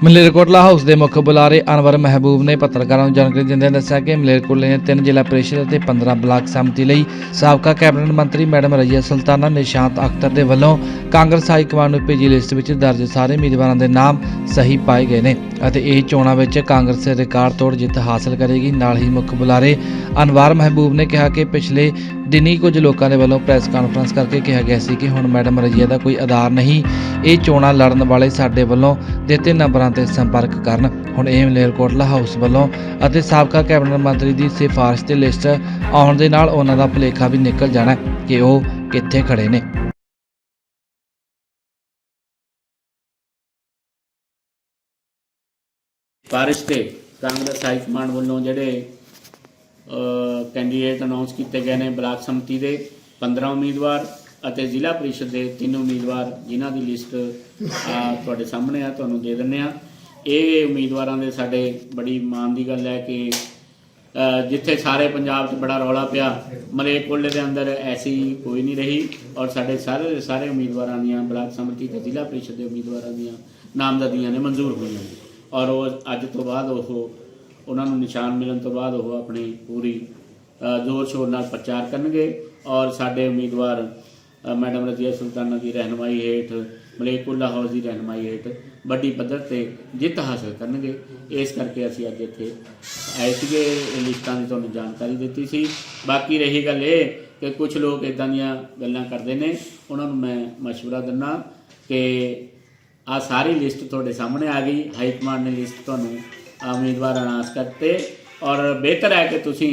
Malerkotla house ਦੇ ਮੁੱਖ ਬੁਲਾਰੇ ਅਨਵਰ ਮਹਿਬੂਬ ਨੇ ਪੱਤਰਕਾਰਾਂ ਨੂੰ ਜਾਣਕਾਰੀ ਦਿੰਦਿਆਂ ਦੱਸਿਆ ਕਿ ਮਲੇਰਕੋਟਲੇ ਨੇ ਤਿੰਨ ਜ਼ਿਲ੍ਹਾ ਪ੍ਰੀਸ਼ਦ ਅਤੇ 15 ਬਲਾਕ ਸਮਿਤੀ ਲਈ ਸਾਬਕਾ ਕੈਬਨਿਟ ਮੰਤਰੀ ਮੈਡਮ ਰਜੀਆ ਸੁਲਤਾਨਾ, ਨਿਸ਼ਾਂਤ ਅਖਤਰ ਦੇ ਵੱਲੋਂ ਕਾਂਗਰਸ ਹਾਈ ਕਮਾਂਡ ਨੂੰ ਭੇਜੀ ਲਿਸਟ ਵਿੱਚ ਦਰਜ ਸਾਰੇ ਉਮੀਦਵਾਰਾਂ ਦੇ ਨਾਮ ਸਹੀ ਪਾਏ ਗਏ ਨੇ ਅਤੇ ਇਹ ਚੋਣਾਂ ਵਿੱਚ ਕਾਂਗਰਸ ਰਿਕਾਰਡ ਤੋੜ ਜਿੱਤ ਹਾਸਲ ਕਰੇਗੀ। ਨਾਲ ਹੀ ਮੁੱਖ ਬੁਲਾਰੇ ਅਨਵਾਰ ਮਹਿਬੂਬ ਨੇ ਕਿਹਾ ਕਿ ਪਿਛਲੇ ਦਿਨੀ ਕੁਝ ਲੋਕਾਂ ਦੇ ਵੱਲੋਂ ਪ੍ਰੈਸ ਕਾਨਫਰੰਸ ਕਰਕੇ ਕਿਹਾ ਗਿਆ ਸੀ ਕਿ ਹੁਣ ਮੈਡਮ ਰਜੀਆ ਦਾ ਕੋਈ ਆਧਾਰ ਨਹੀਂ। ਇਹ ਚੋਣਾਂ ਲੜਨ ਵਾਲੇ ਸਾਡੇ ਵੱਲੋਂ ਦਿੱਤੇ ਨੰਬਰਾਂ ਤੇ ਸੰਪਰਕ ਕਰਨ। ਹੁਣ ਇਹ ਮਲੇਰਕੋਟਲਾ ਹਾਊਸ ਵੱਲੋਂ ਅਤੇ ਸਾਬਕਾ ਕੈਬਨਿਟ ਮੰਤਰੀ ਦੀ ਸਿਫਾਰਿਸ਼ ਤੇ ਲਿਸਟ ਆਉਣ ਦੇ ਨਾਲ ਉਹਨਾਂ ਦਾ ਭੁਲੇਖਾ ਵੀ ਨਿਕਲ ਜਾਣਾ ਕਿ ਉਹ ਕਿੱਥੇ ਖੜੇ ਨੇ। ਬਾਰਿਸ਼ ਤੇ ਕਾਂਗਰਸ ਹਾਈ ਕਮਾਂਡ ਵੱਲੋਂ ਜਿਹੜੇ ਕੈਂਡੀਡੇਟ ਅਨਾਉਂਸ ਕੀਤੇ ਗਏ ਨੇ ਬਲਾਕ ਸੰਮਤੀ ਦੇ 15 ਉਮੀਦਵਾਰ ਅਤੇ ਜ਼ਿਲ੍ਹਾ ਪ੍ਰੀਸ਼ਦ ਦੇ ਤਿੰਨ ਉਮੀਦਵਾਰ, ਜਿਨ੍ਹਾਂ ਦੀ ਲਿਸਟ ਤੁਹਾਡੇ ਸਾਹਮਣੇ ਆ, ਤੁਹਾਨੂੰ ਦੇ ਦਿੰਨੇ ਆ। ਇਹ ਉਮੀਦਵਾਰਾਂ ਦੇ ਸਾਡੇ ਬੜੀ ਮਾਣ ਦੀ ਗੱਲ ਹੈ ਕਿ ਜਿੱਥੇ ਸਾਰੇ ਪੰਜਾਬ 'ਚ ਬੜਾ ਰੌਲਾ ਪਿਆ ਮਲੇਰਕੋਟਲੇ ਦੇ ਅੰਦਰ ਐਸੀ ਕੋਈ ਨਹੀਂ ਰਹੀ ਔਰ ਸਾਡੇ ਸਾਰੇ ਦੇ ਸਾਰੇ ਉਮੀਦਵਾਰਾਂ ਦੀਆਂ ਬਲਾਕ ਸਮਿਤੀ ਤੇ ਜ਼ਿਲ੍ਹਾ ਪਰਿਸ਼ਦ ਦੇ ਉਮੀਦਵਾਰਾਂ ਦੀਆਂ ਨਾਮਜ਼ਦਗੀਆਂ ਨੇ ਮਨਜ਼ੂਰ ਹੋਈਆਂ ਨੇ। ਔਰ ਉਹ ਅੱਜ ਤੋਂ ਬਾਅਦ ਉਹ ਉਹਨਾਂ ਨੂੰ ਨਿਸ਼ਾਨ ਮਿਲਣ ਤੋਂ ਬਾਅਦ ਉਹ ਆਪਣੀ ਪੂਰੀ ਅ, ਜ਼ੋਰ ਸ਼ੋਰ ਨਾਲ ਪ੍ਰਚਾਰ ਕਰਨਗੇ ਔਰ ਸਾਡੇ ਉਮੀਦਵਾਰ ਅ, ਮੈਡਮ ਰਜ਼ੀਆ ਸੁਲਤਾਨਾ ਦੀ ਰਹਿਨਮਾਈ ਹੇਠ ਮਲੇਕੁੱਲਾ ਹਾਊਸ ਦੀ ਰਹਿਨਮਾਈ ਹੇਠ ਵੱਡੀ ਪੱਧਰ ਤੇ ਜਿੱਤ ਹਾਸਲ ਕਰਨਗੇ ਇਸ ਕਰਕੇ ਅਸੀਂ ਅੱਜ ਇੱਥੇ ਆਏ ਸੀਗੇ ਇਹ ਲਿਸਟਾਂ ਦੀ ਤੁਹਾਨੂੰ ਜਾਣਕਾਰੀ ਦਿੱਤੀ ਸੀ ਬਾਕੀ ਰਹੀ ਗੱਲ ਇਹ ਕਿ ਕੁਝ ਲੋਕ ਇਦਾਂ ਦੀਆਂ ਗੱਲਾਂ ਕਰਦੇ ਨੇ ਉਹਨਾਂ ਨੂੰ ਮੈਂ مشورہ ਦਿੰਦਾ ਕਿ ਆ ਸਾਰੀ ਲਿਸਟ ਤੁਹਾਡੇ ਸਾਹਮਣੇ ਆ ਗਈ। ਹਾਈ ਕਮਾਂਡ ਨੇ ਲਿਸਟ ਤੁਹਾਨੂੰ ਉਮੀਦਵਾਰ ਅਨਾਉਂਸ ਕਰਤੇ। ਔਰ ਬਿਹਤਰ ਹੈ ਕਿ ਤੁਸੀਂ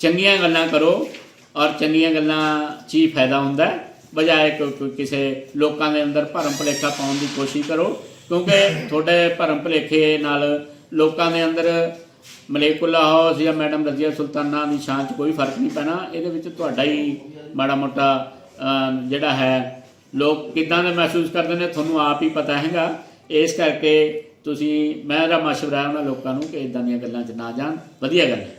ਚੰਗੀਆਂ ਗੱਲਾਂ ਕਰੋ ਔਰ ਚੰਗੀਆਂ ਗੱਲਾਂ 'ਚ ਹੀ ਫਾਇਦਾ ਹੁੰਦਾ ਬਜਾਏ ਕਿ ਕੋਈ ਕਿਸੇ ਲੋਕਾਂ ਦੇ ਅੰਦਰ ਭਰਮ ਭੁਲੇਖਾ ਪਾਉਣ ਦੀ ਕੋਸ਼ਿਸ਼ ਕਰੋ। ਕਿਉਂਕਿ ਤੁਹਾਡੇ ਭਰਮ ਭੁਲੇਖੇ ਨਾਲ ਲੋਕਾਂ ਦੇ ਅੰਦਰ ਮਲੇਕੁੱਲਾ ਹਾਊਸ ਜਾਂ ਮੈਡਮ ਰਜ਼ੀਆ ਸੁਲਤਾਨਾ ਦੀ ਸ਼ਾਨ 'ਚ ਕੋਈ ਫ਼ਰਕ ਨਹੀਂ ਪੈਣਾ। ਇਹਦੇ ਵਿੱਚ ਤੁਹਾਡਾ ਹੀ ਮਾੜਾ ਮੋਟਾ ਜਿਹੜਾ ਹੈ ਲੋਕ ਕਿਦਾਂ ਦੇ ਮਹਿਸੂਸ ਕਰਦੇ ਨੇ, ਤੁਹਾਨੂੰ ਆਪ ਹੀ ਪਤਾ ਹੈਗਾ। ਇਸ ਕਰਕੇ ਤੁਸੀਂ ਮੇਰਾ ਮਸ਼ਵਰਾ ਉਹਨਾਂ ਲੋਕਾਂ ਨੂੰ ਕਿ ਇਦਾਂ ਦੀਆਂ ਗੱਲਾਂ 'ਚ ਨਾ ਜਾਣ। ਵਧੀਆ ਗੱਲ ਹੈ।